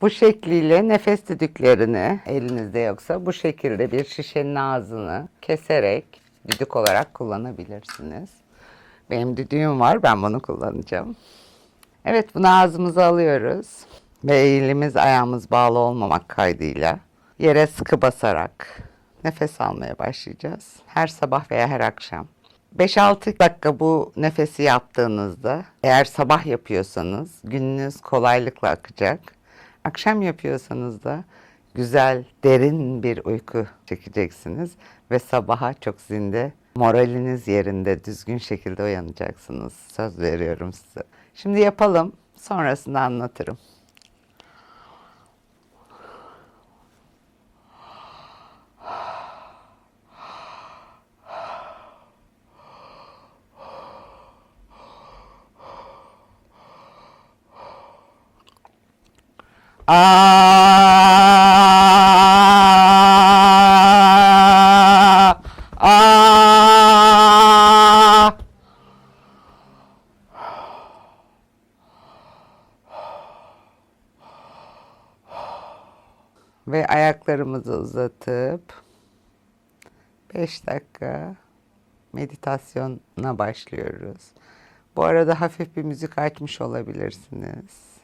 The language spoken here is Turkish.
Bu şekliyle nefes düdüklerini elinizde yoksa bu şekilde bir şişenin ağzını keserek düdük olarak kullanabilirsiniz. Benim düdüğüm var ben bunu kullanacağım. Evet bunu ağzımıza alıyoruz ve elimiz ayağımız bağlı olmamak kaydıyla yere sıkı basarak nefes almaya başlayacağız. Her sabah veya her akşam. 5-6 dakika bu nefesi yaptığınızda eğer sabah yapıyorsanız gününüz kolaylıkla akacak. Akşam yapıyorsanız da güzel, derin bir uyku çekeceksiniz ve sabaha çok zinde, moraliniz yerinde, düzgün şekilde uyanacaksınız. Söz veriyorum size. Şimdi yapalım, sonrasında anlatırım. Aa! Aa! Ve ayaklarımızı uzatıp 5 dakika meditasyona başlıyoruz. Bu arada hafif bir müzik açmış olabilirsiniz.